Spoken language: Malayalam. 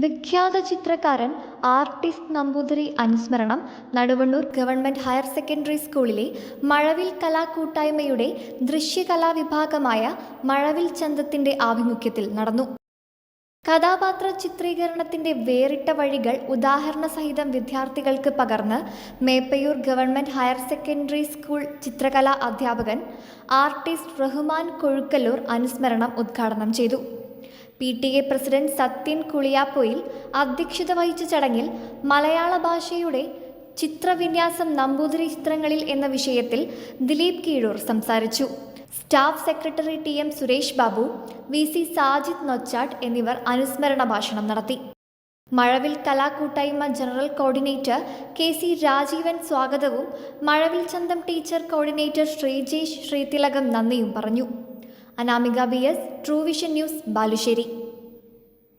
വിഖ്യാത ചിത്രകാരൻ ആർട്ടിസ്റ്റ് നമ്പൂതിരി അനുസ്മരണം നടുവണ്ണൂർ ഗവൺമെന്റ് ഹയർ സെക്കൻഡറി സ്കൂളിലെ മഴവിൽ കലാകൂട്ടായ്മയുടെ ദൃശ്യകലാ വിഭാഗമായ മഴവിൽ ചന്തത്തിന്റെ ആഭിമുഖ്യത്തിൽ നടന്നു. കഥാപാത്ര ചിത്രീകരണത്തിന്റെ വേറിട്ട വഴികൾ ഉദാഹരണ സഹിതം വിദ്യാർത്ഥികൾക്ക് പകർന്ന് Meppayur government higher secondary school ചിത്രകലാ അധ്യാപകൻ ആർട്ടിസ്റ്റ് റഹ്മാൻ കൊഴുക്കല്ലൂർ അനുസ്മരണം ഉദ്ഘാടനം ചെയ്തു. P T A president Sathyan Kuliyappoyil അധ്യക്ഷത വഹിച്ച ചടങ്ങിൽ മലയാള ഭാഷയുടെ ചിത്രവിന്യാസം നമ്പൂതിരി ചിത്രങ്ങളിൽ എന്ന വിഷയത്തിൽ ദിലീപ് കീഴൂർ സംസാരിച്ചു. Staff secretary T M Suresh Babu V C Sajid Nochatt എന്നിവർ അനുസ്മരണ ഭാഷണം നടത്തി. മഴവിൽ കലാകൂട്ടായ്മ general coordinator K C Rajeevan സ്വാഗതവും മഴവിൽ ചന്തം ടീച്ചർ കോർഡിനേറ്റർ ശ്രീജേഷ് ശ്രീതിലകം നന്ദിയും പറഞ്ഞു. Anamika B S true vision news Balussery.